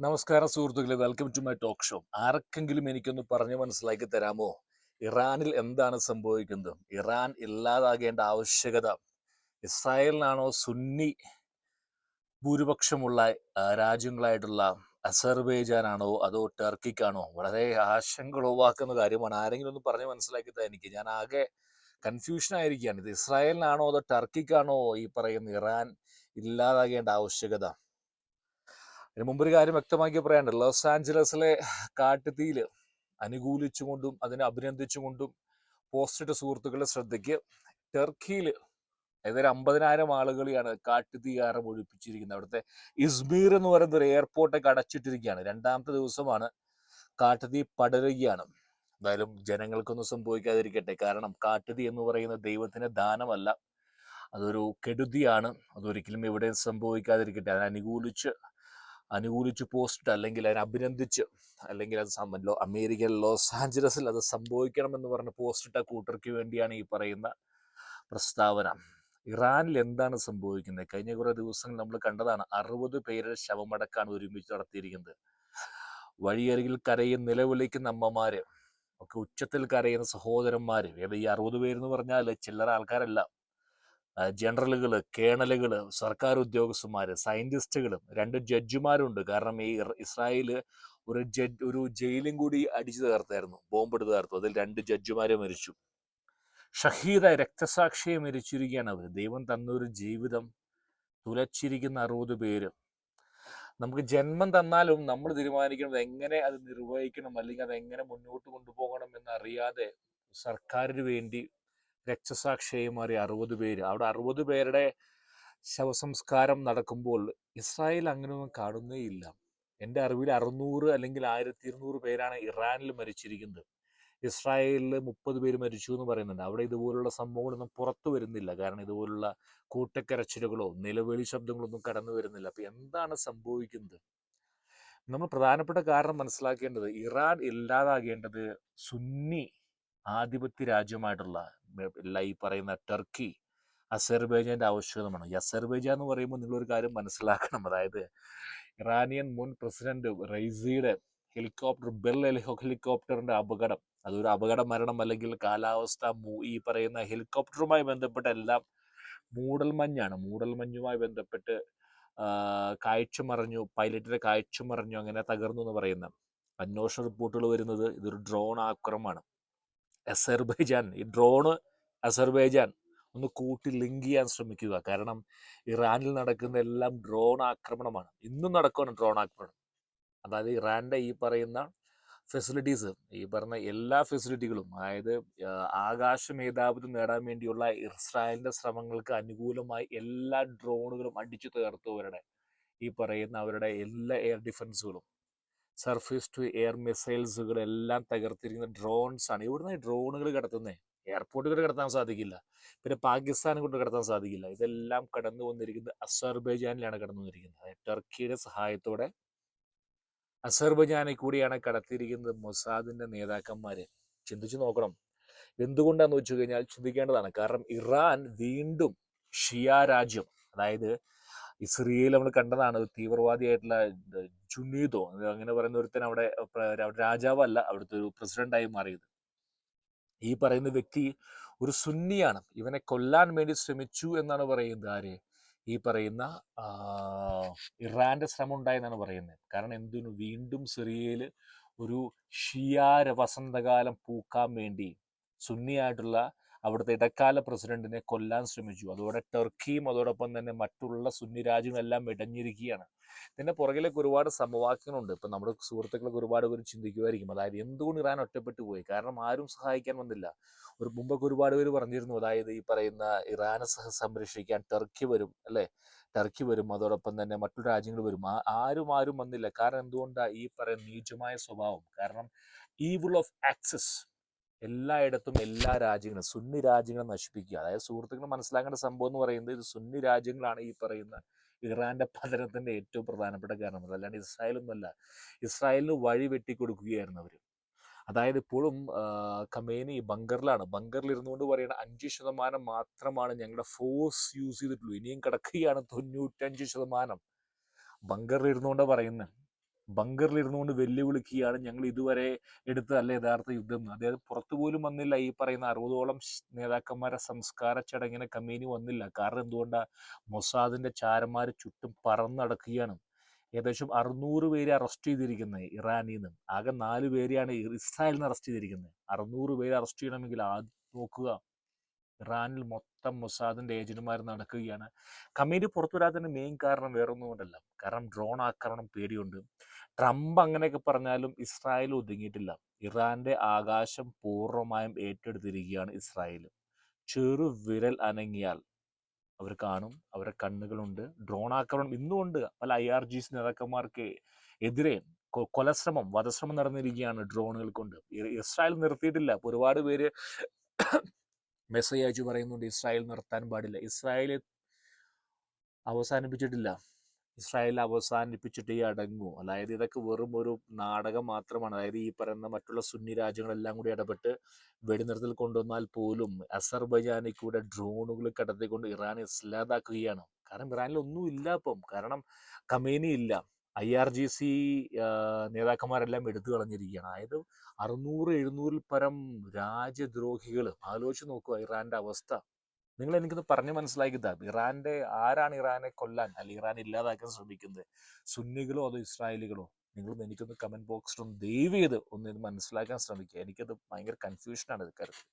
നമസ്കാരം സുഹൃത്തുക്കളെ. Welcome to my talk show ആർക്കെങ്കിലും എനിക്കൊന്ന് പറഞ്ഞു മനസ്സിലാക്കി തരാമോ? ഇറാനിൽ എന്താണ് സംഭവിക്കുന്നത്? ഇറാൻ ഇല്ലാതാകേണ്ട ആവശ്യകത. ഇസ്രായേലിനാണോ സുന്നി ഭൂരിപക്ഷമുള്ള രാജ്യങ്ങളായിട്ടുള്ള അസർബൈജാനാണോ അതോ ടർക്കിക്കാണോ? വളരെ ആശങ്ക ഉളവാക്കുന്ന കാര്യമാണ്. ആരെങ്കിലും ഒന്ന് പറഞ്ഞു മനസ്സിലാക്കി തരാം എനിക്ക്. ഞാൻ ആകെ കൺഫ്യൂഷൻ ആയിരിക്കുകയാണ്. ഇത് ഇസ്രായേലിനാണോ അതോ ടർക്കിക്കാണോ ഈ പറയുന്ന ഇറാൻ ഇല്ലാതാകേണ്ട ആവശ്യകത? ഇതിനു മുമ്പ് ഒരു കാര്യം വ്യക്തമാക്കി പറയാനുണ്ട്. ലോസ് ആഞ്ചലസിലെ കാട്ടുതീയിൽ അനുകൂലിച്ചുകൊണ്ടും അതിനെ അഭിനന്ദിച്ചുകൊണ്ടും പോസ്റ്റിട്ട സുഹൃത്തുക്കളുടെ ശ്രദ്ധയ്ക്ക് ടർക്കിയിൽ ഏതൊരു അമ്പതിനായിരം ആളുകളെയാണ് കാട്ടുതീ കാരണം ഒഴിപ്പിച്ചിരിക്കുന്നത്. അവിടുത്തെ ഇസ്മീർ എന്ന് പറയുന്ന ഒരു എയർപോർട്ടൊക്കെ അടച്ചിട്ടിരിക്കുകയാണ്. രണ്ടാമത്തെ ദിവസമാണ് കാട്ടുതീ പടരുകയാണ്. എന്തായാലും ജനങ്ങൾക്കൊന്നും സംഭവിക്കാതിരിക്കട്ടെ. കാരണം കാട്ടുതീ എന്ന് പറയുന്ന ദൈവത്തിന്റെ ദാനമല്ല. അതൊരു കെടുതിയാണ്. അതൊരിക്കലും ഇവിടെ സംഭവിക്കാതിരിക്കട്ടെ. അതിനെ അനുകൂലിച്ച് അനുകൂലിച്ച് പോസ്റ്റ് അല്ലെങ്കിൽ അതിനെ അഭിനന്ദിച്ച് അല്ലെങ്കിൽ അത് സം- ലോ- അമേരിക്കൻ ലോസ് ആഞ്ചലസിൽ അത് സംഭവിക്കണമെന്ന് പറഞ്ഞ പോസ്റ്റ് ഇട്ട കൂട്ടർക്ക് വേണ്ടിയാണ് ഈ പറയുന്ന പ്രസ്താവന. ഇറാനിൽ എന്താണ് സംഭവിക്കുന്നത്? കഴിഞ്ഞ കുറേ ദിവസങ്ങൾ നമ്മൾ കണ്ടതാണ് അറുപത് പേരുടെ ശവമടക്കാണ് ഒരുമിച്ച് നടത്തിയിരിക്കുന്നത്. വഴിയരികിൽ കരയും നിലവിളിക്കുന്ന അമ്മമാര് ഒക്കെ ഉച്ചത്തിൽ കരയുന്ന സഹോദരന്മാര് ഏത് ഈ അറുപത് പേരെന്ന് പറഞ്ഞാൽ ചില്ലറ ആൾക്കാരല്ല. ആ, കേണലുകൾ സർക്കാർ ഉദ്യോഗസ്ഥന്മാർ സയന്റിസ്റ്റുകളും രണ്ട് ജഡ്ജിമാരുണ്ട്. കാരണം ഈ ഇസ്രായേൽ ഒരു ജഡ് ഒരു ജയിലും കൂടി അടിച്ചു തകർത്തായിരുന്നു. ബോംബെടുത്ത് തകർത്തു. അതിൽ രണ്ട് ജഡ്ജിമാരെ മരിച്ചു. ഷഹീദ രക്തസാക്ഷിയെ മരിച്ചിരിക്കുകയാണ് അവർ ദൈവം തന്നൊരു ജീവിതം തുലച്ചിരിക്കുന്ന അറുപത് പേര്. നമുക്ക് ജന്മം തന്നാലും നമ്മൾ തീരുമാനിക്കുന്നത് എങ്ങനെ അത് നിർവഹിക്കണം അല്ലെങ്കിൽ അത് എങ്ങനെ മുന്നോട്ട് കൊണ്ടുപോകണം എന്നറിയാതെ സർക്കാരിന് വേണ്ടി രക്തസാക്ഷിയായി മാറി അറുപത് പേര്. അവിടെ അറുപത് പേരുടെ ശവസംസ്കാരം നടക്കുമ്പോൾ ഇസ്രായേൽ അങ്ങനെയൊന്നും കാണുന്നേയില്ല. എന്റെ അറിവിൽ അറുന്നൂറ് അല്ലെങ്കിൽ ആയിരത്തി ഇരുന്നൂറ് പേരാണ് ഇറാനിൽ മരിച്ചിരിക്കുന്നത്. ഇസ്രായേലിൽ മുപ്പത് പേര് മരിച്ചു എന്ന് പറയുന്നുണ്ട്. അവിടെ ഇതുപോലുള്ള സംഭവങ്ങളൊന്നും പുറത്തു വരുന്നില്ല. കാരണം ഇതുപോലുള്ള കൂട്ടക്കരച്ചിലുകളോ നിലവിളി ശബ്ദങ്ങളൊന്നും കടന്നു വരുന്നില്ല. അപ്പം എന്താണ് സംഭവിക്കുന്നത്? നമ്മൾ പ്രധാനപ്പെട്ട കാരണം മനസ്സിലാക്കേണ്ടത് ഇറാൻ ഇല്ലാതാകേണ്ടത് സുന്നി ആധിപത്യ രാജ്യമായിട്ടുള്ള ഈ പറയുന്ന ടർക്കി അസർബൈജാന്റെ ആവശ്യകതമാണ്. ഈ അസർബൈജാൻ എന്ന് പറയുമ്പോൾ നിങ്ങളൊരു കാര്യം മനസ്സിലാക്കണം. അതായത് ഇറാനിയൻ മുൻ പ്രസിഡന്റ് റൈസിയുടെ ഹെലികോപ്റ്റർ ബെൽ ഹെലികോപ്റ്ററിന്റെ അപകടം. അതൊരു അപകട മരണം അല്ലെങ്കിൽ കാലാവസ്ഥ ഈ പറയുന്ന ഹെലികോപ്റ്ററുമായി ബന്ധപ്പെട്ട എല്ലാം മൂടൽമഞ്ഞാണ്. മൂടൽമഞ്ഞുമായി ബന്ധപ്പെട്ട് കാഴ്ച മറിഞ്ഞു പൈലറ്റിന്റെ കാഴ്ച മറിഞ്ഞു അങ്ങനെ തകർന്നു എന്ന് പറയുന്ന അന്വേഷണ റിപ്പോർട്ടുകൾ വരുന്നത് ഇതൊരു ഡ്രോൺ ആക്രമണമാണ്. അസർബൈജാൻ ഈ ഡ്രോണ് അസർബൈജാൻ ഒന്ന് കൂട്ടി ലിങ്ക് ചെയ്യാൻ ശ്രമിക്കുക. കാരണം ഇറാനിൽ നടക്കുന്ന എല്ലാം ഡ്രോൺ ആക്രമണമാണ്. ഇന്നും നടക്കുകയാണ് ഡ്രോൺ ആക്രമണം. അതായത് ഇറാന്റെ ഈ പറയുന്ന ഫെസിലിറ്റീസ് ഈ പറഞ്ഞ എല്ലാ ഫെസിലിറ്റികളും അതായത് ആകാശ മേധാവിത്വം നേടാൻ വേണ്ടിയുള്ള ഇസ്രായേലിന്റെ ശ്രമങ്ങൾക്ക് അനുകൂലമായി എല്ലാ ഡ്രോണുകളും അടിച്ചു തകർത്തവരുടെ ഈ പറയുന്ന അവരുടെ എല്ലാ എയർ ഡിഫൻസുകളും സർഫേസ് ടു എയർ മിസൈൽസുകൾ എല്ലാം തകർത്തിരിക്കുന്ന ഡ്രോൺസ് ആണ്. ഇവിടുന്ന് ഡ്രോണുകൾ കടത്തുന്നത് എയർപോർട്ടുകൾ കടത്താൻ സാധിക്കില്ല. പിന്നെ പാകിസ്ഥാനെ കൊണ്ട് കടത്താൻ സാധിക്കില്ല. ഇതെല്ലാം കടന്നു വന്നിരിക്കുന്നത് അസർബൈജാനിലാണ് കടന്നു വന്നിരിക്കുന്നത്. ടർക്കിയുടെ സഹായത്തോടെ അസർബൈജാനിൽ കൂടിയാണ് കടത്തിയിരിക്കുന്നത് മൊസാദിന്റെ നേതാക്കന്മാര്. ചിന്തിച്ചു നോക്കണം. എന്തുകൊണ്ടാന്ന് വെച്ചു കഴിഞ്ഞാൽ ചിന്തിക്കേണ്ടതാണ്. കാരണം ഇറാൻ വീണ്ടും ഷിയ രാജ്യം അതായത് ഇസ്രയേൽ നമ്മൾ കണ്ടതാണ് തീവ്രവാദിയായിട്ടുള്ള ജുനീദോ അങ്ങനെ പറയുന്ന ഒരുത്തൻ അവിടെ രാജാവല്ല അവിടുത്തെ ഒരു പ്രസിഡന്റായി മാറിയത്. ഈ പറയുന്ന വ്യക്തി ഒരു സുന്നിയാണ്. ഇവനെ കൊല്ലാൻ വേണ്ടി ശ്രമിച്ചു എന്നാണ് പറയുന്നത് ആര്? ഈ പറയുന്ന ഇറാന്റെ ശ്രമം ഉണ്ടായെന്നാണ് പറയുന്നത്. കാരണം എന്തിനു വീണ്ടും സിറിയയിൽ ഒരു ഷിയാര വസന്തകാലം പൂക്കാൻ വേണ്ടി സുന്നിയായിട്ടുള്ള അവിടുത്തെ ഇടക്കാല പ്രസിഡന്റിനെ കൊല്ലാൻ ശ്രമിച്ചു. അതോടെ ടർക്കിയും അതോടൊപ്പം തന്നെ മറ്റുള്ള സുന്നി രാജ്യങ്ങളെല്ലാം ഇടഞ്ഞിരിക്കുകയാണ്. ഇതിന്റെ പുറകിലേക്ക് ഒരുപാട് സമവാക്യങ്ങളുണ്ട്. ഇപ്പൊ നമ്മുടെ സുഹൃത്തുക്കളൊക്കെ ഒരുപാട് പേര് ചിന്തിക്കുമായിരിക്കും. അതായത് എന്തുകൊണ്ട് ഇറാൻ ഒറ്റപ്പെട്ടു പോയി? കാരണം ആരും സഹായിക്കാൻ വന്നില്ല. ഒരു മുമ്പൊക്കെ ഒരുപാട് പേര് പറഞ്ഞിരുന്നു. അതായത് ഈ പറയുന്ന ഇറാനെ സംരക്ഷിക്കാൻ ടർക്കി വരും അല്ലെ? ടർക്കി വരും അതോടൊപ്പം തന്നെ മറ്റു രാജ്യങ്ങൾ വരും. ആരും ആരും വന്നില്ല. കാരണം എന്തുകൊണ്ടാണ് ഈ പറയുന്ന നീചമായ സ്വഭാവം? കാരണം ഈവിൾ ഓഫ് ആക്സസ് എല്ലായിടത്തും എല്ലാ രാജ്യങ്ങളും സുന്നി രാജ്യങ്ങളെ നശിപ്പിക്കുക. അതായത് സുഹൃത്തുക്കൾ മനസ്സിലാക്കേണ്ട സംഭവം എന്ന് പറയുന്നത് ഇത് സുന്നി രാജ്യങ്ങളാണ് ഈ പറയുന്ന ഇറാന്റെ പതനത്തിന്റെ ഏറ്റവും പ്രധാനപ്പെട്ട കാരണം. അതല്ലാണ്ട് ഇസ്രായേലൊന്നുമല്ല. ഇസ്രായേലിന് വഴി വെട്ടിക്കൊടുക്കുകയായിരുന്നു അവർ അതായത് ഇപ്പോഴും കമേനി ബങ്കറിലാണ്. ബങ്കറിൽ ഇരുന്നുകൊണ്ട് പറയുന്ന അഞ്ച് ശതമാനം മാത്രമാണ് ഞങ്ങളുടെ ഫോഴ്സ് യൂസ് ചെയ്തിട്ടുള്ളൂ. ഇനിയും കിടക്കുകയാണ് തൊണ്ണൂറ്റഞ്ച് ശതമാനം. ബങ്കറിൽ ഇരുന്നുകൊണ്ട് പറയുന്നത് ബങ്കറിൽ ഇരുന്നുകൊണ്ട് വെല്ലുവിളിക്കുകയാണ് ഞങ്ങൾ ഇതുവരെ എടുത്തതല്ല യഥാർത്ഥ യുദ്ധം. അദ്ദേഹം പുറത്തു പോലും വന്നില്ല ഈ പറയുന്ന അറുപതോളം നേതാക്കന്മാരെ സംസ്കാര ചടങ്ങിന് കമ്മീനി വന്നില്ല. കാരണം എന്തുകൊണ്ടാണ് മൊസാദിന്റെ ചാരന്മാർ ചുറ്റും പറന്നടക്കുകയാണ്. ഏകദേശം അറുന്നൂറ് പേരെ അറസ്റ്റ് ചെയ്തിരിക്കുന്നത് ഇറാനിൽ നിന്ന് ആകെ നാല് പേരെയാണ് ഇസ്രായേലിൽ നിന്ന് അറസ്റ്റ് ചെയ്തിരിക്കുന്നത് അറുന്നൂറ് പേരെ അറസ്റ്റ് ചെയ്യണമെങ്കിൽ ആദ്യം നോക്കുക. ഇറാനിൽ മൊത്തം മൊസാദിന്റെ ഏജന്റുമാർ നടക്കുകയാണ്. കമ്മീറ്റി പുറത്തു വരാത്തതിന് മെയിൻ കാരണം വേറൊന്നും കാരണം ഡ്രോൺ ആക്രമണം പേടിയുണ്ട്. ട്രംപ് അങ്ങനെയൊക്കെ പറഞ്ഞാലും ഇസ്രായേൽ ഒതുങ്ങിയിട്ടില്ല. ഇറാന്റെ ആകാശം പൂർണമായും ഏറ്റെടുത്തിരിക്കുകയാണ് ഇസ്രായേൽ. ചെറു വിരൽ അനങ്ങിയാൽ അവർ കാണും. അവരുടെ കണ്ണുകളുണ്ട്. ഡ്രോൺ ആക്രമണം ഇന്നുമുണ്ട് പല ഐ ആർ ജി നേതാക്കന്മാർക്ക് എതിരെ കൊലശ്രമം വധശ്രമം നടന്നിരിക്കുകയാണ് ഡ്രോണുകൾ കൊണ്ട്. ഇസ്രായേൽ നിർത്തിയിട്ടില്ല. ഒരുപാട് പേര് മെസ്സേജ് അയച്ചു പറയുന്നുണ്ട് ഇസ്രായേൽ നിർത്താൻ പാടില്ല. ഇസ്രായേൽ അവസാനിപ്പിച്ചിട്ടില്ല. ഇസ്രായേൽ അവസാനിപ്പിച്ചിട്ടേ അടങ്ങൂ. അതായത് ഇതൊക്കെ വെറും ഒരു നാടകം മാത്രമാണ്. അതായത് ഈ പറയുന്ന മറ്റുള്ള സുന്നി രാജ്യങ്ങളെല്ലാം കൂടി ഇടപെട്ട് വെടിനിർത്തൽ കൊണ്ടുവന്നാൽ പോലും അസർബൈജാനിൽ കൂടെ ഡ്രോണുകൾ കടത്തിക്കൊണ്ട് ഇറാൻ ഇസ്ലാതാക്കുകയാണ്. കാരണം ഇറാനിൽ ഒന്നും ഇല്ല ഇപ്പം. കാരണം കമേനി ഇല്ല ഐ ആർ ജി സി നേതാക്കന്മാരെല്ലാം എടുത്തു കളഞ്ഞിരിക്കുകയാണ്. അതായത് അറുന്നൂറ് എഴുന്നൂറിൽ പരം രാജ്യദ്രോഹികൾ ആലോചിച്ച് നോക്കുക ഇറാന്റെ അവസ്ഥ. നിങ്ങൾ എനിക്കൊന്ന് പറഞ്ഞ് മനസ്സിലാക്കി താ ഇറാന്റെ ആരാണ് ഇറാനെ കൊല്ലാൻ? അല്ലെങ്കിൽ ഇറാൻ ഇല്ലാതാക്കാൻ ശ്രമിക്കുന്നത്? സുന്നികളോ അതോ ഇസ്രായേലികളോ? നിങ്ങളൊന്ന് എനിക്കൊന്ന് കമന്റ് ബോക്സിലൊന്ന് ദയവ് ചെയ്ത് ഒന്ന് ഇത് മനസ്സിലാക്കാൻ ശ്രമിക്കുക. എനിക്കത് ഭയങ്കര കൺഫ്യൂഷനാണ് ഇത് കാര്യത്തിൽ